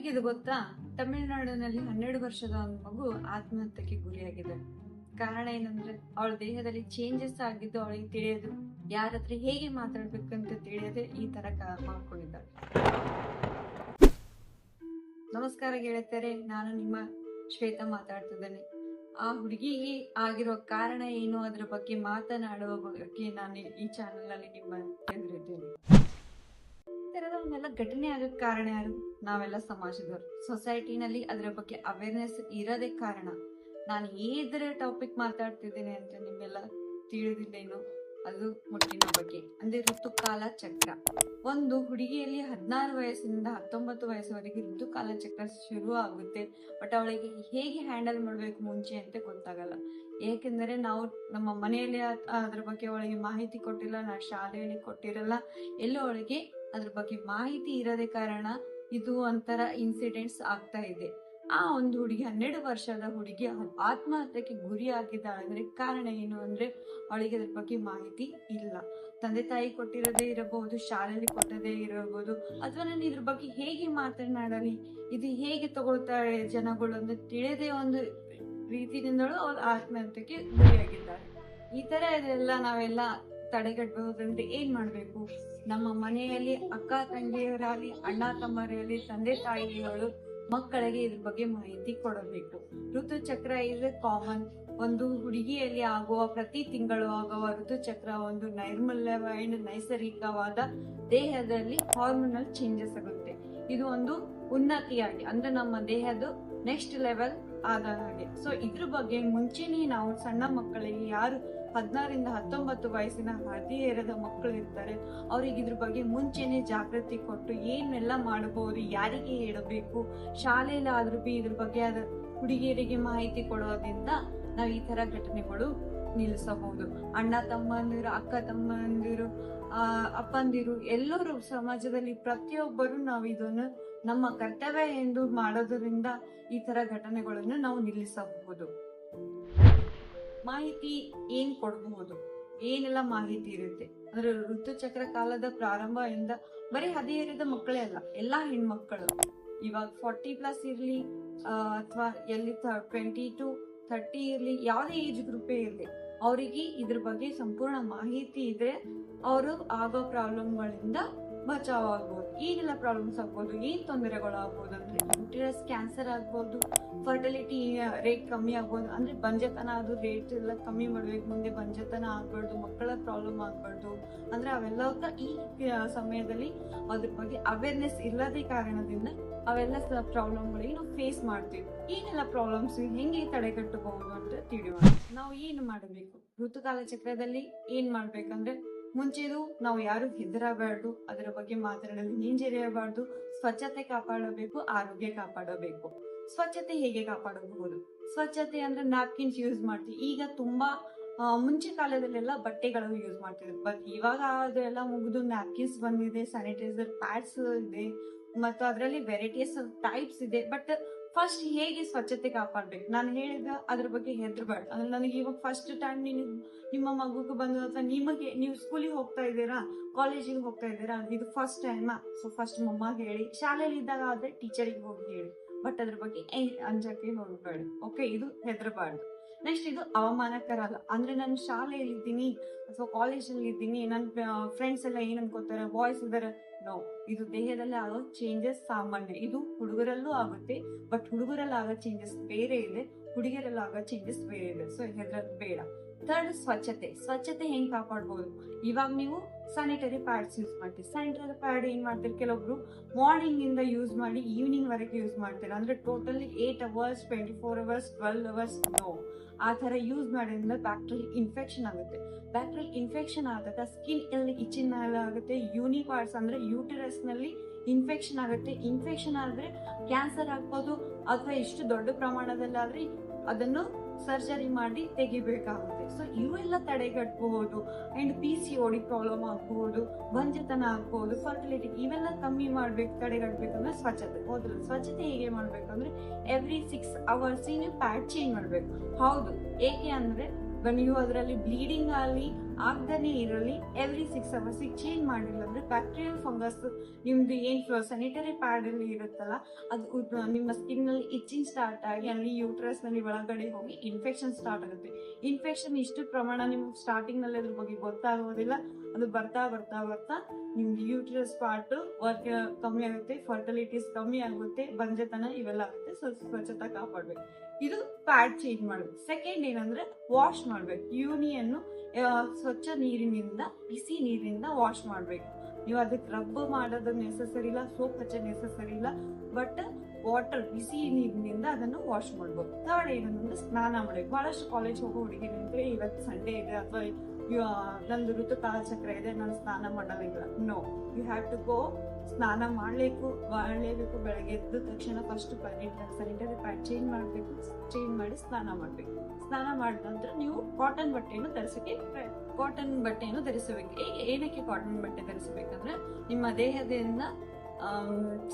ನಿಮಗಿದು ಗೊತ್ತಾ? ತಮಿಳುನಾಡಿನಲ್ಲಿ ಹನ್ನೆರಡು ವರ್ಷದ ಒಂದು ಮಗು ಆತ್ಮಹತ್ಯೆಗೆ ಗುರಿಯಾಗಿದೆ. ಕಾರಣ ಏನಂದ್ರೆ, ಅವಳ ದೇಹದಲ್ಲಿ ಚೇಂಜಸ್ ಆಗಿದ್ದು ಅವಳಿಗೆ ತಿಳಿಯೋದು. ಯಾರ ಹತ್ರ ಹೇಗೆ ಅಂತ ತಿಳಿಯದೆ ಈ ತರ ಮಾಡ್ಕೊಂಡಿದ್ದಾಳೆ. ನಮಸ್ಕಾರ ಗೆಳತಿಯರೇ, ನಾನು ನಿಮ್ಮ ಶ್ವೇತಾ ಮಾತಾಡ್ತಿದ್ದೇನೆ. ಆ ಹುಡುಗಿಗೆ ಆಗಿರೋ ಕಾರಣ ಏನು? ಅದ್ರ ಬಗ್ಗೆ ಮಾತನಾಡುವ ಬಗ್ಗೆ ನಾನು ಈ ಚಾನೆಲ್ನಲ್ಲಿ ನಿಮ್ಮ ಎದುರಿದ್ದೇನೆ. ಈ ತರದ ಘಟನೆ ಆಗಕ್ಕೆ ಕಾರಣ ಯಾರು? ನಾವೆಲ್ಲ ಸಮಾಜದವರು. ಸೊಸೈಟಿನಲ್ಲಿ ಅದರ ಬಗ್ಗೆ ಅವೇರ್ನೆಸ್ ಇರೋದೇ ಕಾರಣ. ನಾನು ಏದರ ಟಾಪಿಕ್ ಮಾತಾಡ್ತಿದ್ದೀನಿ ಅಂತ ನಿಮ್ಮೆಲ್ಲ ತಿಳಿದಿಲ್ಲೇನು ಅದು ಮುಟ್ಟಿನ ಬಗ್ಗೆ. ಅಂದ್ರೆ ಋತುಕಾಲ ಚಕ್ರ. ಒಂದು ಹುಡುಗಿಯಲ್ಲಿ ಹದಿನಾರು ವಯಸ್ಸಿನಿಂದ ಹತ್ತೊಂಬತ್ತು ವಯಸ್ಸವರೆಗೆ ಋತುಕಾಲ ಚಕ್ರ ಶುರು ಆಗುತ್ತೆ ಬಟ್ ಅವಳಿಗೆ ಹೇಗೆ ಹ್ಯಾಂಡಲ್ ಮಾಡಬೇಕು ಮುಂಚೆ ಅಂತ ಗೊತ್ತಾಗಲ್ಲ. ಏಕೆಂದರೆ ನಾವು ನಮ್ಮ ಮನೆಯಲ್ಲಿ ಅದ್- ಅದ್ರ ಬಗ್ಗೆ ಅವಳಿಗೆ ಮಾಹಿತಿ ಕೊಟ್ಟಿಲ್ಲ ನಾ ಶಾಲೆಯಲ್ಲಿ ಕೊಟ್ಟಿರಲ್ಲ. ಎಲ್ಲೋ ಅವಳಿಗೆ ಅದ್ರ ಬಗ್ಗೆ ಮಾಹಿತಿ ಇರದೆ ಕಾರಣ ಇದು ಒಂಥರ ಇನ್ಸಿಡೆಂಟ್ಸ್ ಆಗ್ತಾ ಇದೆ. ಆ ಒಂದು ಹುಡುಗಿ ಹನ್ನೆರಡು ವರ್ಷದ ಹುಡುಗಿ ಆತ್ಮಹತ್ಯೆಗೆ ಗುರಿ ಆಗಿದ್ದಾಳೆ ಅಂದ್ರೆ ಕಾರಣ ಏನು ಅಂದ್ರೆ ಅವಳಿಗೆ ಅದ್ರ ಬಗ್ಗೆ ಮಾಹಿತಿ ಇಲ್ಲ. ತಂದೆ ತಾಯಿ ಕೊಟ್ಟಿರೋದೇ ಇರಬಹುದು, ಶಾಲೆಯಲ್ಲಿ ಕೊಟ್ಟದೇ ಇರಬಹುದು, ಅಥವಾ ನಾನು ಇದ್ರ ಬಗ್ಗೆ ಹೇಗೆ ಮಾತನಾಡಲಿ, ಇದು ಹೇಗೆ ತಗೊಳ್ತಾಳೆ ಜನಗಳು ಅಂತ ತಿಳಿದೇ ಒಂದು ರೀತಿಯಿಂದಲೂ ಅವಳು ಆತ್ಮಹತ್ಯೆಗೆ ಗುರಿಯಾಗಿದ್ದಾಳೆ. ಈ ತರ ಇದೆಲ್ಲ ನಾವೆಲ್ಲ ತಡೆಗಟ್ಟಬಹುದಂದ್ರೆ ಏನ್ ಮಾಡ್ಬೇಕು? ನಮ್ಮ ಮನೆಯಲ್ಲಿ ಅಕ್ಕ ತಂಗಿಯರಾಗಲಿ, ಅಣ್ಣ ತಮ್ಮರಲ್ಲಿ ತಂದೆ ತಾಯಿಗಳು ಮಕ್ಕಳಿಗೆ ಇದ್ರ ಬಗ್ಗೆ ಮಾಹಿತಿ ಕೊಡಬೇಕು. ಋತುಚಕ್ರ ಇಸ್ ಕಾಮನ್ ಒಂದು ಹುಡುಗಿಯಲ್ಲಿ ಆಗುವ ಪ್ರತಿ ತಿಂಗಳು ಆಗುವ ಋತುಚಕ್ರ ಒಂದು ನೈರ್ಮಲ್ಯವಾದ, ನೈಸರ್ಗಿಕವಾದ ದೇಹದಲ್ಲಿ ಹಾರ್ಮೋನಲ್ ಚೇಂಜಸ್ ಆಗುತ್ತೆ. ಇದು ಒಂದು ಉನ್ನತಿಯಾಗಿ, ಅಂದ್ರೆ ನಮ್ಮ ದೇಹದ ನೆಕ್ಸ್ಟ್ ಲೆವೆಲ್ ಆದ ಹಾಗೆ ಸೊ ಇದ್ರ ಬಗ್ಗೆ ಮುಂಚೆನೇ ನಾವು ಸಣ್ಣ ಮಕ್ಕಳಿಗೆ ಯಾರು ಹದಿನಾರಿಂದ ಹತ್ತೊಂಬತ್ತು ವಯಸ್ಸಿನ ಹದಿಹೇರದ ಮಕ್ಕಳು ಇರ್ತಾರೆ, ಅವ್ರಿಗೆ ಇದ್ರ ಬಗ್ಗೆ ಮುಂಚೆನೆ ಜಾಗೃತಿ ಕೊಟ್ಟು ಏನೆಲ್ಲ ಮಾಡಬಹುದು, ಯಾರಿಗೆ ಹೇಳಬೇಕು, ಶಾಲೆಯಲ್ಲಿ ಆದ್ರೂ ಬಿ ಇದ್ರ ಬಗ್ಗೆ ಅದ ಹುಡುಗಿಯರಿಗೆ ಮಾಹಿತಿ ಕೊಡೋದ್ರಿಂದ ನಾವು ಈ ತರ ಘಟನೆಗಳು ನಿಲ್ಲಿಸಬಹುದು. ಅಣ್ಣ ತಮ್ಮಂದಿರು, ಅಕ್ಕ ತಮ್ಮಂದಿರು ಅಪ್ಪಂದಿರು ಎಲ್ಲರೂ ಸಮಾಜದಲ್ಲಿ ಪ್ರತಿಯೊಬ್ಬರು ನಾವು ಇದನ್ನು ನಮ್ಮ ಕರ್ತವ್ಯ ಎಂದು ಮಾಡೋದರಿಂದ ಈ ತರ ಘಟನೆಗಳನ್ನು ನಾವು ನಿಲ್ಲಿಸಬಹುದು. ಮಾಹಿತಿ ಏನ್ ಕೊಡಬಹುದು? ಏನೆಲ್ಲ ಮಾಹಿತಿ ಇರುತ್ತೆ? ಅಂದ್ರೆ ಋತುಚಕ್ರ ಕಾಲದ ಪ್ರಾರಂಭದಿಂದ ಬರೀ ಹದಿಹರೆಯದ ಮಕ್ಕಳೇ ಅಲ್ಲ, ಎಲ್ಲಾ ಹೆಣ್ಮಕ್ಕಳು ಇವಾಗ ಫಾರ್ಟಿ ಪ್ಲಸ್ ಇರ್ಲಿ ಅಥವಾ ಎಲ್ಲಿ ಟ್ವೆಂಟಿ ಟು ಥರ್ಟಿ ಇರ್ಲಿ, ಯಾವುದೇ ಏಜ್ ಗ್ರೂಪೇ ಇರ್ಲಿ, ಅವರಿಗೆ ಇದ್ರ ಬಗ್ಗೆ ಸಂಪೂರ್ಣ ಮಾಹಿತಿ ಇದ್ರೆ ಅವರು ಆಗೋ ಪ್ರಾಬ್ಲಮ್ಗಳಿಂದ ಬಚಾವ್ ಏನೆಲ್ಲ ಪ್ರಾಬ್ಲಮ್ಸ್ ಆಗ್ಬೋದು, ಏನು ತೊಂದರೆಗಳು ಆಗ್ಬೋದು ಅಂದರೆ ಯೂಟಿರಸ್ ಕ್ಯಾನ್ಸರ್ ಆಗ್ಬೋದು ಫರ್ಟಿಲಿಟಿ ರೇಟ್ ಕಮ್ಮಿ ಆಗ್ಬೋದು. ಅಂದರೆ ಬಂಜತನ ಅದು ರೇಟ್ ಎಲ್ಲ ಕಮ್ಮಿ ಮಾಡಬೇಕು, ಮುಂದೆ ಬಂಜತನ ಆಗ್ಬಾರ್ದು, ಮಕ್ಕಳ ಪ್ರಾಬ್ಲಮ್ ಆಗ್ಬಾರ್ದು. ಅಂದರೆ ಅವೆಲ್ಲ ಈ ಸಮಯದಲ್ಲಿ ಅದ್ರ ಬಗ್ಗೆ ಅವೇರ್ನೆಸ್ ಇಲ್ಲದೇ ಕಾರಣದಿಂದ ಅವೆಲ್ಲ ಪ್ರಾಬ್ಲಮ್ಗಳಿಗೆ ನಾವು ಫೇಸ್ ಮಾಡ್ತೀವಿ. ಏನೆಲ್ಲ ಪ್ರಾಬ್ಲಮ್ಸ್ ಹೆಂಗೆ ತಡೆಗಟ್ಟಬಹುದು ಅಂತ ತಿಳಿಯೋಣ. ನಾವು ಏನು ಮಾಡಬೇಕು? ಋತುಕಾಲ ಚಕ್ರದಲ್ಲಿ ಏನು ಮಾಡ್ಬೇಕಂದ್ರೆ ಮುಂಚೆದು ನಾವು ಯಾರು ಹೆದರಬಾರ್ದು, ಅದರ ಬಗ್ಗೆ ಮಾತನಾಡಲು ಹಿಂಜರಿಯಬಾರ್ದು. ಸ್ವಚ್ಛತೆ ಕಾಪಾಡಬೇಕು, ಆರೋಗ್ಯ ಕಾಪಾಡಬೇಕು. ಸ್ವಚ್ಛತೆ ಹೇಗೆ ಕಾಪಾಡಬಹುದು? ಸ್ವಚ್ಛತೆ ಅಂದ್ರೆ ನ್ಯಾಪ್ಕಿನ್ಸ್ ಯೂಸ್ ಮಾಡ್ತೀವಿ. ಈಗ ತುಂಬಾ ಮುಂಚೆ ಕಾಲದಲ್ಲೆಲ್ಲ ಬಟ್ಟೆಗಳನ್ನು ಯೂಸ್ ಮಾಡ್ತಿದ್ರು. ಬಟ್ ಇವಾಗ ಅದೆಲ್ಲ ಮುಗಿದು ನ್ಯಾಪ್ಕಿನ್ಸ್ ಬಂದಿದೆ ಸ್ಯಾನಿಟೈಸರ್ ಪ್ಯಾಡ್ಸ್ ಇದೆ, ಮತ್ತು ಅದರಲ್ಲಿ ವೆರೈಟೀಸ್ ಟೈಪ್ಸ್ ಇದೆ. ಬಟ್ ಫಸ್ಟ್ ಹೇಗೆ ಸ್ವಚ್ಛತೆ ಕಾಪಾಡ್ಬೇಕು? ನಾನು ಹೇಳಿದ ಅದ್ರ ಬಗ್ಗೆ ಹೆದರ್ಬಾರ್ದು ಅಂದ್ರೆ ನನಗೆ ಇವಾಗ ಫಸ್ಟ್ ಟೈಮ್ ನೀನು ನಿಮ್ಮ ಮಗುಗೆ ಬಂದು ಅಥವಾ ನಿಮಗೆ, ನೀವು ಸ್ಕೂಲಿಗೆ ಹೋಗ್ತಾ ಇದ್ದೀರಾ? ಕಾಲೇಜಿಗೆ ಹೋಗ್ತಾ ಇದ್ದೀರಾ? ಇದು ಫಸ್ಟ್ ಟೈಮ್ ಸೊ ಫಸ್ಟ್ ಮಮ್ಮ ಹೇಳಿ. ಶಾಲೆಯಲ್ಲಿ ಇದ್ದಾಗ ಆದ್ರೆ ಟೀಚರಿಗೆ ಹೋಗಿ ಹೇಳಿ. ಬಟ್ ಅದ್ರ ಬಗ್ಗೆ ಅಂಜಕ್ಕೆ ಹೋಗ್ಬೇಡಿ. ಓಕೆ ಇದು ಹೆದರಬಾರ್ದು. ನೆಕ್ಸ್ಟ್ ಇದು ಅವಮಾನಕರ ಅಲ್ಲ ಅಂದ್ರೆ ನಾನು ಶಾಲೆಯಲ್ಲಿ ಇದ್ದೀನಿ ಅಥವಾ ಕಾಲೇಜಲ್ಲಿ ಇದ್ದೀನಿ ನನ್ನ ಫ್ರೆಂಡ್ಸ್ ಎಲ್ಲ ಏನ್ ಅನ್ಕೋತಾರೆ ಬಾಯ್ಸ್ ಇದಾರೆ. ನೋ ಇದು ದೇಹದಲ್ಲಿ ಆಗೋ ಚೇಂಜಸ್ ಸಾಮಾನ್ಯ. ಇದು ಹುಡುಗರಲ್ಲೂ ಆಗುತ್ತೆ ಬಟ್ ಹುಡುಗರಲ್ಲಿ ಆಗೋ ಚೇಂಜಸ್ ಬೇರೆ ಇದೆ ಹುಡುಗಿಯರಲ್ಲಿ ಆಗೋ ಚೇಂಜಸ್ ಬೇರೆ ಇದೆ. ಸೊ ಹೆದರದ್ ಬೇಡ. ಥರ್ಡ್ ಸ್ವಚ್ಛತೆ ಸ್ವಚ್ಛತೆ ಹೆಂಗ್ ಕಾಪಾಡ್ಬೋದು? ಇವಾಗ ನೀವು ಸ್ಯಾನಿಟರಿ ಪ್ಯಾಡ್ಸ್ ಯೂಸ್ ಮಾಡ್ತೀವಿ ಸ್ಯಾನಿಟರಿ ಪ್ಯಾಡ್ ಏನ್ ಮಾಡ್ತೀರಿ? ಕೆಲವೊಬ್ರು ಮಾರ್ನಿಂಗ್ ಇಂದ ಯೂಸ್ ಮಾಡಿ ಈವ್ನಿಂಗ್ ವರೆಗೆ ಯೂಸ್ ಮಾಡ್ತೀರಾ. ಅಂದ್ರೆ totally eight hours twenty four hours twelve hours no ಆ ಥರ ಯೂಸ್ ಮಾಡೋದ್ರಿಂದ ಬ್ಯಾಕ್ಟೀರಿಯಲ್ ಇನ್ಫೆಕ್ಷನ್ ಆಗುತ್ತೆ. ಬ್ಯಾಕ್ಟೀರಿಯಲ್ ಇನ್ಫೆಕ್ಷನ್ ಆದಾಗ ಸ್ಕಿನ್ ಎಲ್ಲಿ ಇಚಿನ್ ಆಗುತ್ತೆ. ಯೂನಿ ಅಂದರೆ ಅಂದ್ರೆ ಯೂಟರಸ್ನಲ್ಲಿ ಇನ್ಫೆಕ್ಷನ್ ಆಗುತ್ತೆ. ಇನ್ಫೆಕ್ಷನ್ ಆದ್ರೆ ಕ್ಯಾನ್ಸರ್ ಆಗ್ಬೋದು, ಅಥವಾ ಇಷ್ಟು ದೊಡ್ಡ ಪ್ರಮಾಣದಲ್ಲಾದರೆ ಅದನ್ನು ಸರ್ಜರಿ ಮಾಡಿ ತೆಗಿಬೇಕಾಗುತ್ತೆ. ಸೊ ಇವೆಲ್ಲ ತಡೆಗಟ್ಟಬಹುದು and P C O D problem ಆಗಬಹುದು ಬಂಜತನ ಆಗ್ಬಹುದು ಫರ್ಟಿಲಿಟಿ ಇವೆಲ್ಲ ಕಮ್ಮಿ ಮಾಡ್ಬೇಕು ತಡೆಗಟ್ಟಬೇಕಂದ್ರೆ ಸ್ವಚ್ಛತೆ. ಹೌದಲ್ಲ ಸ್ವಚ್ಛತೆ ಹೇಗೆ ಮಾಡ್ಬೇಕಂದ್ರೆ ಎವ್ರಿ ಸಿಕ್ಸ್ ಅವರ್ಸ್ ನೀವು ಪ್ಯಾಡ್ ಚೇಂಜ್ ಮಾಡ್ಬೇಕು. ಹೌದು. ಏಕೆ ಅಂದ್ರೆ ನೀವು ಅದರಲ್ಲಿ ಬ್ಲೀಡಿಂಗ್ ಆಗಲಿ ಆಗ್ದೇ ಇರಲಿ ಎವ್ರಿ ಸಿಕ್ಸ್ ಅವರ್ಸ್ ಚೇಂಜ್ ಮಾಡಿಲ್ಲ ಅಂದರೆ ಬ್ಯಾಕ್ಟೀರಿಯಲ್ ಫಂಗಸ್ ನಿಮ್ದು ಏನು ಸ್ಯಾನಿಟರಿ ಪ್ಯಾಡಲ್ಲಿ ಇರುತ್ತಲ್ಲ, ಅದು ನಿಮ್ಮ ಸ್ಕಿನ್ನಲ್ಲಿ ಇಚ್ಚಿಂಗ್ ಸ್ಟಾರ್ಟ್ ಆಗಿ ಅಲ್ಲಿ ಯೂಟ್ರಸ್ನಲ್ಲಿ ಒಳಗಡೆ ಹೋಗಿ ಇನ್ಫೆಕ್ಷನ್ ಸ್ಟಾರ್ಟ್ ಆಗುತ್ತೆ. ಇನ್ಫೆಕ್ಷನ್ ಇಷ್ಟು ಪ್ರಮಾಣ ನಿಮ್ಗೆ ಸ್ಟಾರ್ಟಿಂಗ್ನಲ್ಲಿ ಅದ್ರ ಬಗ್ಗೆ ಗೊತ್ತಾಗೋದಿಲ್ಲ. ಅದು ಬರ್ತಾ ಬರ್ತಾ ಬರ್ತಾ ನಿಮ್ದು ಯೂಟ್ರಸ್ ಪಾರ್ಟ್ ವರ್ಕ್ ಕಮ್ಮಿ ಆಗುತ್ತೆ ಫರ್ಟಿಲಿಟೀಸ್ ಕಮ್ಮಿ ಆಗುತ್ತೆ, ಬಂಜೆತನ ಇವೆಲ್ಲ ಆಗುತ್ತೆ. ಸ್ವಲ್ಪ ಸ್ವಚ್ಛತಾ ಕಾಪಾಡ್ಬೇಕು. ಇದು ಪ್ಯಾಡ್ ಚೇಂಜ್ ಮಾಡ್ಬೇಕು ಸೆಕೆಂಡ್ ಏನಂದ್ರೆ ವಾಶ್ ಮಾಡ್ಬೇಕು. ಯೂನಿಯನ್ನು ಸ್ವಚ್ಛ ನೀರಿನಿಂದ, ಬಿಸಿ ನೀರಿನಿಂದ ವಾಶ್ ಮಾಡ್ಬೇಕು. ನೀವು ಅದಕ್ಕೆ ರಬ್ ಮಾಡೋದು ನೆಸಸರಿ ಇಲ್ಲ ಸೋಪ್ ಹಚ್ಚ ನೆಸಸರಿ ಇಲ್ಲ ಬಟ್ ವಾಟರ್ ಬಿಸಿ ನೀರಿನಿಂದ ಅದನ್ನು ವಾಶ್ ಮಾಡ್ಬೋದು. ಥರ್ಡ್ ಏನಂದ್ರೆ ಸ್ನಾನ ಮಾಡ್ಬೇಕು. ಬಹಳಷ್ಟು ಕಾಲೇಜ್ ಹೋಗೋ ಹುಡುಗಿರಂದ್ರೆ ಇವತ್ತು ಸಂಡೇ ಇದೆ, ಅಥವಾ ನಂದು ಋತುಕಾಲ ಚಕ್ರ ಇದೆ, ನಾನು ಸ್ನಾನ ಮಾಡೋದಿಲ್ಲ no you have to go ಸ್ನಾನ ಮಾಡಬೇಕು ಮಾಡಲೇಬೇಕು ಬೆಳಗ್ಗೆ ಎದ್ದ ತಕ್ಷಣ ಫಸ್ಟ್ ಸ್ಯಾನಿಟರಿ ಪ್ಯಾಡ್ ಚೇಂಜ್ ಮಾಡಬೇಕು ಚೇಂಜ್ ಮಾಡಿ ಸ್ನಾನ ಮಾಡಬೇಕು. ಸ್ನಾನ ಮಾಡಿದ ನಂತರ ನೀವು ಕಾಟನ್ ಬಟ್ಟೆಯನ್ನು ಧರಿಸಕ್ಕೆ ಕಾಟನ್ ಬಟ್ಟೆಯನ್ನು ಧರಿಸಬೇಕು. ಏನಕ್ಕೆ ಕಾಟನ್ ಬಟ್ಟೆ ಧರಿಸಬೇಕಂದ್ರೆ ನಿಮ್ಮ ದೇಹದಿಂದ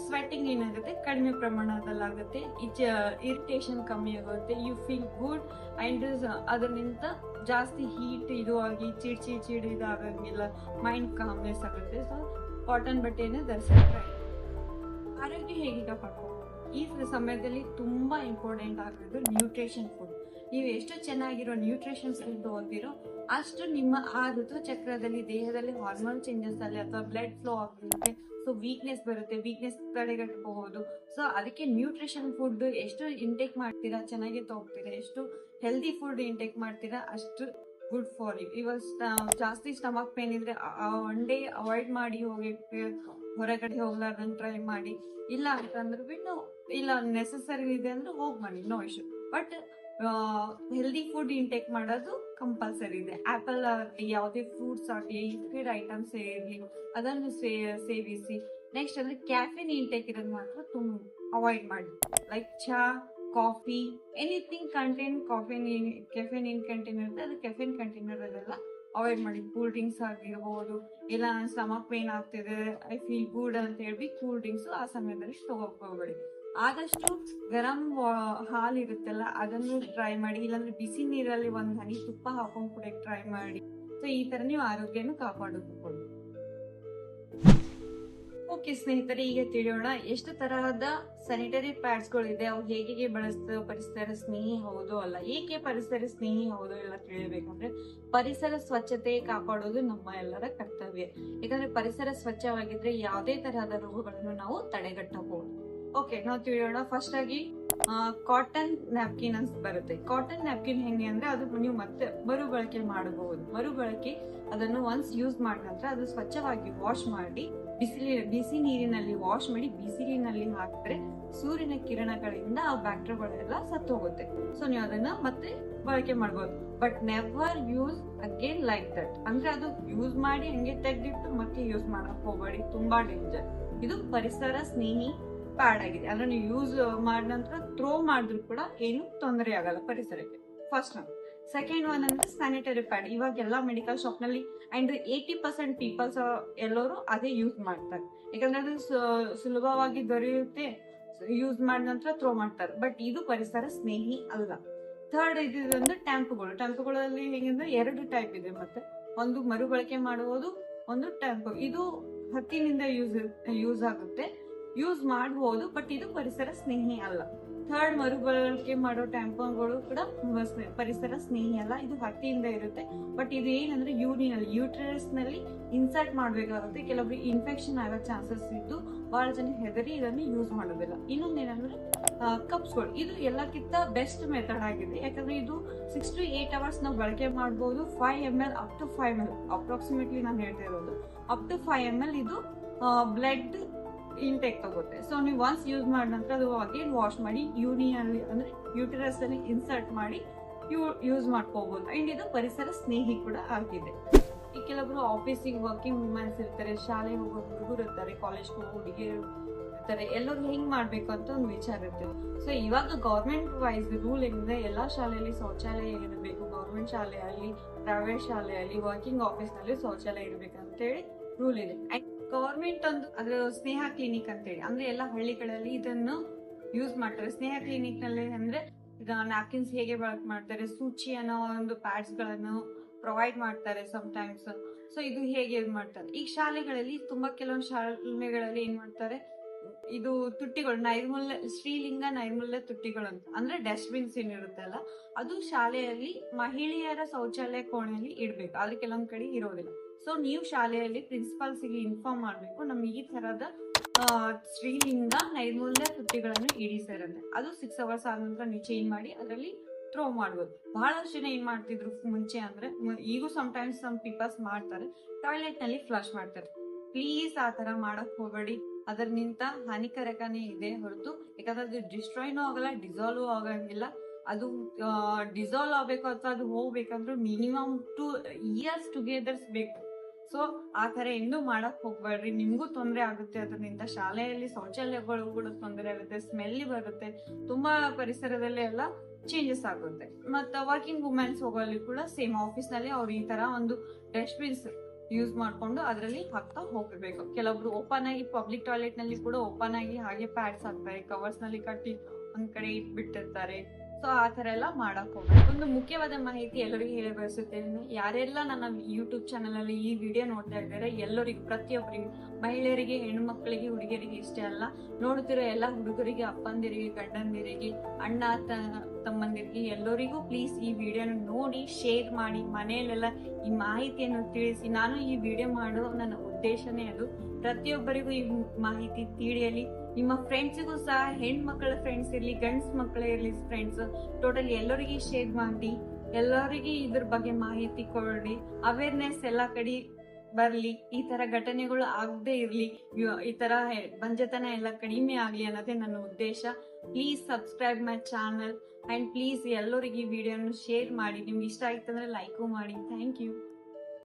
ಸ್ವೆಟ್ಟಿಂಗ್ ಏನಾಗುತ್ತೆ? ಕಡಿಮೆ ಪ್ರಮಾಣದಲ್ಲಾಗುತ್ತೆ ಇರಿಟೇಷನ್ ಕಮ್ಮಿ ಆಗುತ್ತೆ ಯು ಫೀಲ್ ಗುಡ್ ಅಂಡ್ ಅದರಿಂದ ಜಾಸ್ತಿ ಹೀಟ್ ಇದು ಆಗಿ, ಚಿಡ್ ಚಿಡ್ ಚಿಡ್ ಇದಾಗಂಗಿಲ್ಲ ಮೈಂಡ್ ಕಾಮ್ನೆಸ್ ಆಗುತ್ತೆ. ಸೊ ಕಾಟನ್ ಬಟ್ಟೆಯನ್ನು ಧರಿಸಿದ್ರೆ ಆರೋಗ್ಯ ಹೇಗೆ ಈ ಸಮಯದಲ್ಲಿ ತುಂಬ ಇಂಪಾರ್ಟೆಂಟ್ ಆಗಿರೋದು ನ್ಯೂಟ್ರಿಷನ್ ಫುಡ್ ನೀವು ಎಷ್ಟು ಚೆನ್ನಾಗಿರೋ ನ್ಯೂಟ್ರಿಷನ್ ಫುಡ್ ತಗೋತೀರೋ ಅಷ್ಟು ನಿಮ್ಮ ಆ ಋತುಚಕ್ರದಲ್ಲಿ ದೇಹದಲ್ಲಿ ಹಾರ್ಮೋನ್ ಚೇಂಜಸ್ ಅಲ್ಲಿ ಅಥವಾ ಬ್ಲಡ್ ಫ್ಲೋ ಆಗಿರುತ್ತೆ ಸೊ ವೀಕ್ನೆಸ್ ಬರುತ್ತೆ ವೀಕ್ನೆಸ್ ತಡೆಗಟ್ಟಬಹುದು. ಸೊ ಅದಕ್ಕೆ ನ್ಯೂಟ್ರಿಷನ್ ಫುಡ್ ಎಷ್ಟು ಇಂಟೇಕ್ ಮಾಡ್ತೀರಾ, ಚೆನ್ನಾಗಿ ತಗೋತೀರಾ ಎಷ್ಟು ಹೆಲ್ದಿ ಫುಡ್ ಇಂಟೇಕ್ ಮಾಡ್ತೀರಾ, ಅಷ್ಟು ಗುಡ್ ಫಾರ್ ಯು ಇವಾಗ ಜಾಸ್ತಿ ಸ್ಟಮಕ್ ಪೇನ್ ಇದ್ರೆ ಒನ್ ಡೇ ಅವಾಯ್ಡ್ ಮಾಡಿ ಹೋಗಿ ಹೊರಗಡೆ ಹೋಗ್ಲಾರ್ದಂಗೆ ಟ್ರೈ ಮಾಡಿ. ಇಲ್ಲ ಅಂತಂದ್ರೆ ಬಿಟ್ಟು, ಇಲ್ಲ ನೆಸೆಸರಿ ಇದೆ ಅಂದ್ರೆ ಹೋಗಿ ಮಾಡಿ no issue but healthy food intake ಮಾಡೋದು ಕಂಪಲ್ಸರಿ ಇದೆ. ಆಪಲ್ ಆಗಲಿ ಯಾವುದೇ ಫ್ರೂಟ್ಸ್ ಆಗಲಿ ಲಿಕ್ವಿಡ್ ಐಟಮ್ಸ್ ಇರಲಿ, ಅದನ್ನು ಸೇವಿಸಿ. ನೆಕ್ಸ್ಟ್ ಅಂದ್ರೆ ಕ್ಯಾಫಿನ್ ಇಂಟೇಕ್ ಇರೋದು ಮಾತ್ರ ತುಂಬ ಅವಾಯ್ಡ್ ಮಾಡಿ. ಲೈಕ್ ಚಹಾ coffee anything contain caffeine caffeine in contain ಇರುತ್ತೆ. ಅದು ಕೆಫಿನ್ ಕಂಟೈನರ್ ಅದೆಲ್ಲ ಅವಾಯ್ಡ್ ಮಾಡಿ. ಕೂಲ್ ಡ್ರಿಂಕ್ಸ್ ಆಗಿರ್ಬೋದು, ಇಲ್ಲ ನನ್ನ ಸ್ಟಮಕ್ ಪೇನ್ ಆಗ್ತಿದೆ ಐ ಫೀಲ್ ಗುಡ್ ಅಂತ ಹೇಳಿ ಕೂಲ್ ಡ್ರಿಂಕ್ಸ್ ಆ ಸಮಯದಲ್ಲಿ ತಗೋಬೇಡಿ ಆದಷ್ಟು ಗರಂ ಹಾಲು ಇರುತ್ತಲ್ಲ, ಅದನ್ನು ಟ್ರೈ ಮಾಡಿ. ಇಲ್ಲಾಂದ್ರೆ ಬಿಸಿ ನೀರಲ್ಲಿ ಒಂದ್ ಹನಿ ತುಪ್ಪ ಹಾಕೊಂಡು ಕುಡಿಯಕ್ ಟ್ರೈ ಮಾಡಿ. ಸೊ ಈ ತರ ನೀವು ಆರೋಗ್ಯನ ಕಾಪಾಡಿಕೊಳ್ಳಿ. ಓಕೆ ಸ್ನೇಹಿತರೆ, ಈಗ ತಿಳಿಯೋಣ ಎಷ್ಟು ತರಹದ ಸ್ಯಾನಿಟರಿ ಪ್ಯಾಡ್ಸ್ಗಳು ಇದೆ ಅವು ಹೇಗೆ ಬಳಸ್ತವೆ ಪರಿಸರ ಸ್ನೇಹಿ ಹೌದು ಅಲ್ಲ, ಏಕೆ ಪರಿಸರ ಸ್ನೇಹಿ ಹೌದು ಎಲ್ಲ ತಿಳಿಯಬೇಕಂದ್ರೆ, ಪರಿಸರ ಸ್ವಚ್ಛತೆ ಕಾಪಾಡೋದು ನಮ್ಮ ಎಲ್ಲರ ಕರ್ತವ್ಯ. ಯಾಕಂದ್ರೆ ಪರಿಸರ ಸ್ವಚ್ಛವಾಗಿದ್ರೆ ಯಾವುದೇ ತರಹದ ರೋಗಗಳನ್ನು ನಾವು ತಡೆಗಟ್ಟಬಹುದು. ಓಕೆ, ನಾವು ತಿಳಿಯೋಣ ಫಸ್ಟ್ ಆಗಿ ಕಾಟನ್ ನ್ಯಾಪ್ಕಿನ್ ಅಂತ ಬರುತ್ತೆ. ಕಾಟನ್ ನ್ಯಾಪ್ಕಿನ್ ಹೆಂಗೆ ಅಂದ್ರೆ ಅದು ನೀವು ಮತ್ತೆ ಮರುಬಳಕೆ ಮಾಡಬಹುದು. ಮರುಬಳಕೆ ಅದನ್ನು ಒನ್ಸ್ ಯೂಸ್ ಮಾಡಿದ ನಂತರ ಅದು ಸ್ವಚ್ಛವಾಗಿ ವಾಶ್ ಮಾಡಿ ಬಿಸಿಲಿ ಬಿಸಿ ನೀರಿನಲ್ಲಿ ವಾಶ್ ಮಾಡಿ ಬಿಸಿಲಿನಲ್ಲಿ ಹಾಕಿದ್ರೆ ಸೂರ್ಯನ ಕಿರಣಗಳಿಂದ ಆ ಬ್ಯಾಕ್ಟೀರಿಯಾಗಳೆಲ್ಲ ಸತ್ತು ಹೋಗುತ್ತೆ ಸೊ ನೀವು ಅದನ್ನ ಮತ್ತೆ ಬಳಕೆ ಮಾಡ್ಬೋದು. But never use again like that ಅಂದ್ರೆ ಅದು ಯೂಸ್ ಮಾಡಿ ಹಂಗೆ ತೆಗ್ದಿಟ್ಟು ಮತ್ತೆ ಯೂಸ್ ಮಾಡಕ್ ಹೋಗಬೇಡಿ. ತುಂಬಾ ಡೇಂಜರ್ ಇದು ಪರಿಸರ ಸ್ನೇಹಿ ಪ್ಯಾಡ್ ಆಗಿದೆ ಅಂದ್ರೆ ನೀವು ಯೂಸ್ ಮಾಡಿದ ನಂತರ ಥ್ರೋ ಮಾಡಿದ್ರು ಕೂಡ ಏನು ತೊಂದರೆ ಆಗಲ್ಲ ಪರಿಸರಕ್ಕೆ. ಫಸ್ಟ್ ಒನ್ ಸೆಕೆಂಡ್ ಒನ್ ಅಂದ್ರೆ ಸ್ಯಾನಿಟರಿ ಪ್ಯಾಡ್ ಇವಾಗ ಎಲ್ಲ ಮೆಡಿಕಲ್ ಶಾಪ್ನಲ್ಲಿ ಅಂಡ್ ಏಯ್ಟಿ ಪರ್ಸೆಂಟ್ ಪೀಪಲ್ಸ್ ಎಲ್ಲರೂ ಅದೇ ಯೂಸ್ ಮಾಡ್ತಾರೆ. ಯಾಕಂದ್ರೆ ಅದು ಸುಲಭವಾಗಿ ದೊರೆಯುತ್ತೆ ಯೂಸ್ ಮಾಡಿದ ನಂತರ ಥ್ರೋ ಮಾಡ್ತಾರೆ. ಬಟ್ ಇದು ಪರಿಸರ ಸ್ನೇಹಿ ಅಲ್ಲ. ಥರ್ಡ್ ಇದ್ರೆ ಟ್ಯಾಂಪುಗಳು ಟ್ಯಾಂಪುಗಳಲ್ಲಿ ಹೇಗೆಂದ್ರೆ ಎರಡು ಟೈಪ್ ಇದೆ ಮತ್ತೆ. ಒಂದು ಮರುಬಳಕೆ ಮಾಡುವುದು, ಒಂದು ಟ್ಯಾಂಪು ಇದು ಹತ್ತಿನಿಂದ ಯೂಸ್ ಯೂಸ್ ಆಗುತ್ತೆ. ಯೂಸ್ ಮಾಡಬಹುದು ಬಟ್ ಇದು ಪರಿಸರ ಸ್ನೇಹಿ ಅಲ್ಲ. ಥರ್ಡ್ ಮರುಬಳಕೆ ಮಾಡೋ ಟ್ಯಾಂಪನ್ಗಳು ಕೂಡ ಪರಿಸರ ಸ್ನೇಹಿ ಅಲ್ಲ, ಇದು ಹತ್ತಿಯಿಂದ ಇರುತ್ತೆ. ಬಟ್ ಇದು ಏನಂದ್ರೆ ಯೂರಿನಲ್ಲಿ ಯೂಟ್ರಸ್ನಲ್ಲಿ ಇನ್ಸರ್ಟ್ ಮಾಡಬೇಕಾಗುತ್ತೆ. ಕೆಲವೊಬ್ರು ಇನ್ಫೆಕ್ಷನ್ ಆಗೋ ಚಾನ್ಸಸ್ ಇದ್ದು ಬಹಳ ಜನ ಹೆದರಿ ಇದನ್ನು ಯೂಸ್ ಮಾಡೋದಿಲ್ಲ. ಇನ್ನೊಂದೇನಂದ್ರೆ ಕಪ್ಸ್ಗಳು ಇದು ಎಲ್ಲಕ್ಕಿಂತ ಬೆಸ್ಟ್ ಮೆಥಡ್ ಆಗಿದೆ. ಯಾಕಂದ್ರೆ ಇದು ಸಿಕ್ಸ್ ಟು ಏಟ್ ಅವರ್ಸ್ ನಾವು ಬಳಕೆ ಮಾಡಬಹುದು five M L up to five L approximately ನಾನು ಹೇಳ್ತಾ ಇರೋದು. Up to five M L ಇದು ಬ್ಲಡ್ ಇಂಟೇಕ್ ಆಗುತ್ತೆ. ಸೊ ನೀವು ಒನ್ಸ್ ಯೂಸ್ ಮಾಡಿದ ನಂತರ ಅದು ಅಗೇನ್ ವಾಶ್ ಮಾಡಿ ಯೂನಿಯಲ್ಲಿ ಅಂದ್ರೆ ಯೂಟರಸ್ ಅಲ್ಲಿ ಇನ್ಸರ್ಟ್ ಮಾಡಿ ಯೂಸ್ ಮಾಡ್ಕೋಬಹುದು ಅಂಡ್ ಇದು ಪರಿಸರ ಸ್ನೇಹಿ ಕೂಡ ಆಗಿದೆ. ಈ ಕೆಲವರು ಆಫೀಸಿಗೆ ವರ್ಕಿಂಗ್ ವುಮೆನ್ಸ್ ಇರ್ತಾರೆ ಶಾಲೆ ಹೋಗೋ ಹುಡುಗರು ಇರ್ತಾರೆ ಕಾಲೇಜ್ ಹೋಗೋ ಹುಡುಗಿಯರು ಇರ್ತಾರೆ, ಎಲ್ಲರೂ ಹೆಂಗ್ ಮಾಡ್ಬೇಕು ಅಂತ ಒಂದು ವಿಚಾರ ಇರ್ತದೆ. ಸೊ ಇವಾಗ ಗೌರ್ಮೆಂಟ್ ವೈಸ್ ರೂಲ್ ಏನಿದೆ, ಎಲ್ಲಾ ಶಾಲೆಯಲ್ಲಿ ಶೌಚಾಲಯ ಇರಬೇಕು. ಗೌರ್ಮೆಂಟ್ ಶಾಲೆಯಲ್ಲಿ ಪ್ರೈವೇಟ್ ಶಾಲೆಯಲ್ಲಿ ವರ್ಕಿಂಗ್ ಆಫೀಸ್ನಲ್ಲಿ ಶೌಚಾಲಯ ಇರಬೇಕು ಅಂತ ಹೇಳಿ ರೂಲ್ ಇದೆ. ಗವರ್ಮೆಂಟ್ ಒಂದು ಅದ್ರ ಸ್ನೇಹ ಕ್ಲಿನಿಕ್ ಅಂತೇಳಿ. ಅಂದ್ರೆ ಎಲ್ಲ ಹಳ್ಳಿಗಳಲ್ಲಿ ಇದನ್ನು ಯೂಸ್ ಮಾಡ್ತಾರೆ. ಸ್ನೇಹ ಕ್ಲಿನಿಕ್ನಲ್ಲಿ ಅಂದ್ರೆ ಈಗ ನ್ಯಾಪ್ಕಿನ್ಸ್ ಹೇಗೆ ಬಳಕೆ ಮಾಡ್ತಾರೆ, ಸೂಚಿ ಅನ್ನೋ ಒಂದು ಪ್ಯಾಡ್ಸ್ಗಳನ್ನು ಪ್ರೊವೈಡ್ ಮಾಡ್ತಾರೆ ಟೈಮ್ಸ್ ಸೊ ಇದು ಹೇಗೆ ಇದು ಮಾಡ್ತಾರೆ? ಈಗ ಶಾಲೆಗಳಲ್ಲಿ ತುಂಬಾ ಕೆಲವೊಂದು ಶಾಲೆಗಳಲ್ಲಿ ಏನ್ ಮಾಡ್ತಾರೆ? ಇದು ತುಟ್ಟಿಗಳು, ನೈರ್ಮಲ್ಯ ಶ್ರೀಲಿಂಗ ನೈರ್ಮಲ್ಯ ತುಟ್ಟಿಗಳು ಅಂತ. ಅಂದ್ರೆ ಡಸ್ಟ್ಬಿನ್ಸ್ ಏನಿರುತ್ತಲ್ಲ ಅದು ಶಾಲೆಯಲ್ಲಿ ಮಹಿಳೆಯರ ಶೌಚಾಲಯ ಕೋಣೆಯಲ್ಲಿ ಇಡ್ಬೇಕು. ಆದ್ರೆ ಕೆಲವೊಂದ್ ಕಡೆ ಇರೋದಿಲ್ಲ. ಸೊ ನೀವು ಶಾಲೆಯಲ್ಲಿ ಪ್ರಿನ್ಸಿಪಾಲ್ಸಿಗೆ ಇನ್ಫಾರ್ಮ್ ಮಾಡಬೇಕು. ನಮಗೆ ಈ ಥರದ ಸ್ಟ್ರೀಲಿಂದ ನೈರ್ಮೂಲ್ಯ ಕೃತಿಗಳನ್ನು ಇಡಿ ಅದು ಸಿಕ್ಸ್ ಅವರ್ಸ್ ಆದ ನಂತರ ನೀವು ಚೇಂಜ್ ಮಾಡಿ, ಅದರಲ್ಲಿ ಥ್ರೋ ಮಾಡ್ಬೋದು. ಬಹಳಷ್ಟು ಜನ ಏನ್ ಮಾಡ್ತಿದ್ರು ಮುಂಚೆ ಅಂದ್ರೆ ಈಗೂ ಟೈಮ್ಸ್ ಸಮ್ ಪೀಪಲ್ಸ್ ಮಾಡ್ತಾರೆ. ಟಾಯ್ಲೆಟ್ನಲ್ಲಿ ಫ್ಲಶ್ ಮಾಡ್ತಾರೆ. ಪ್ಲೀಸ್ ಆ ತರ ಮಾಡಕ್ ಹೋಗಬೇಡಿ. ಅದರಿಂದ ಹಾನಿಕಾರಕನೇ ಇದೆ ಹೊರತು, ಯಾಕಂದ್ರೆ ಅದು ಡಿಸ್ಟ್ರಾಯ್ನೂ ಆಗಲ್ಲ ಡಿಸಾಲ್ವ್ ಆಗಂಗಿಲ್ಲ. ಅದು ಡಿಸಾಲ್ವ್ ಆಗ್ಬೇಕು ಅಥವಾ ಅದು ಹೋಗ್ಬೇಕಂದ್ರೆ ಮಿನಿಮಮ್ ಟು ಇಯರ್ಸ್ ಟುಗೆದರ್ಸ್ ಬೇಕು. ಸೊ ಆ ತರ ಇನ್ನೂ ಮಾಡಕ್ ಹೋಗ್ಬೇಡ್ರಿ. ನಿಮ್ಗೂ ತೊಂದರೆ ಆಗುತ್ತೆ. ಅದರಿಂದ ಶಾಲೆಯಲ್ಲಿ ಶೌಚಾಲಯಗಳು ಕೂಡ ತೊಂದರೆ ಆಗುತ್ತೆ. ಸ್ಮೆಲ್ ಬರುತ್ತೆ. ತುಂಬಾ ಪರಿಸರದಲ್ಲಿ ಎಲ್ಲ ಚೇಂಜಸ್ ಆಗುತ್ತೆ. ಮತ್ತ ವರ್ಕಿಂಗ್ ವುಮೆನ್ಸ್ ಹೋಗೋಲ್ಲಿ ಕೂಡ ಸೇಮ್ ಆಫೀಸ್ನಲ್ಲಿ ಅವ್ರು ಈ ತರ ಒಂದು ಡಸ್ಟ್ಬಿನ್ಸ್ ಯೂಸ್ ಮಾಡ್ಕೊಂಡು ಅದರಲ್ಲಿ ಹಾಕ್ತಾ ಹೋಗಬೇಕು. ಕೆಲವೊಬ್ರು ಓಪನ್ ಆಗಿ ಪಬ್ಲಿಕ್ ಟಾಯ್ಲೆಟ್ನಲ್ಲಿ ಕೂಡ ಓಪನ್ ಆಗಿ ಹಾಗೆ ಪ್ಯಾಡ್ಸ್ ಹಾಕ್ತಾರೆ. ಕವರ್ಸ್ನಲ್ಲಿ ಕಟ್ಟಿ ಒಂದ್ ಕಡೆ ಇಟ್ಬಿಟ್ಟಿರ್ತಾರೆ. ಸೊ ಆ ಥರ ಎಲ್ಲ ಮಾಡಕ್ ಹೋಗ್ಬೇಕು. ಒಂದು ಮುಖ್ಯವಾದ ಮಾಹಿತಿ ಎಲ್ಲರಿಗೂ ಹೇಳಿ ಬಯಸುತ್ತೇನೆ. ಯಾರೆಲ್ಲ ನನ್ನ ಯೂಟ್ಯೂಬ್ ಚಾನಲಲ್ಲಿ ಈ ವಿಡಿಯೋ ನೋಡ್ತಾ ಇದ್ದಾರೆ, ಎಲ್ಲರಿಗೂ, ಪ್ರತಿಯೊಬ್ಬರಿಗೂ, ಮಹಿಳೆಯರಿಗೆ ಹೆಣ್ಣು ಮಕ್ಕಳಿಗೆ ಹುಡುಗಿಯರಿಗೆ ಇಷ್ಟೇ ಅಲ್ಲ, ನೋಡುತ್ತಿರೋ ಎಲ್ಲ ಹುಡುಗರಿಗೆ, ಅಪ್ಪಂದಿರಿಗೆ, ಗಂಡಂದಿರಿಗೆ, ಅಣ್ಣ ತಮ್ಮಂದಿರಿಗೆ ಎಲ್ಲರಿಗೂ ಪ್ಲೀಸ್ ಈ ವಿಡಿಯೋನ ನೋಡಿ ಶೇರ್ ಮಾಡಿ, ಮನೆಯಲ್ಲೆಲ್ಲ ಈ ಮಾಹಿತಿಯನ್ನು ತಿಳಿಸಿ. ನಾನು ಈ ವಿಡಿಯೋ ಮಾಡೋ ನನ್ನ ಉದ್ದೇಶನೇ ಅದು. ಪ್ರತಿಯೊಬ್ಬರಿಗೂ ಈ ಮಾಹಿತಿ ತಿಳಿಯಲಿ. ನಿಮ್ಮ ಫ್ರೆಂಡ್ಸಿಗೂ ಸಹ ಮಕ್ಕಳ ಫ್ರೆಂಡ್ಸ್ ಇರಲಿ, ಗಂಡ್ಸ್ ಮಕ್ಕಳೇ ಇರಲಿ ಫ್ರೆಂಡ್ಸ್ ಟೋಟಲ್ ಎಲ್ಲರಿಗೆ ಶೇರ್ ಮಾಡಿ, ಎಲ್ಲರಿಗೆ ಇದ್ರ ಬಗ್ಗೆ ಮಾಹಿತಿ ಕೊಡಿ ಅವೇರ್ನೆಸ್ ಎಲ್ಲ ಕಡೆ ಬರಲಿ, ಈ ತರ ಘಟನೆಗಳು ಆಗದೆ ಇರಲಿ ಈ ತರ ಬಂಜತನ ಎಲ್ಲ ಕಡಿಮೆ ಆಗಲಿ ಅನ್ನೋದೇ ನನ್ನ ಉದ್ದೇಶ. Please subscribe my channel and please ಎಲ್ಲರಿಗೆ ಈ ವಿಡಿಯೋನ ಶೇರ್ ಮಾಡಿ. ನಿಮ್ಗೆ ಇಷ್ಟ ಆಯ್ತಂದ್ರೆ ಲೈಕು ಮಾಡಿ. Thank you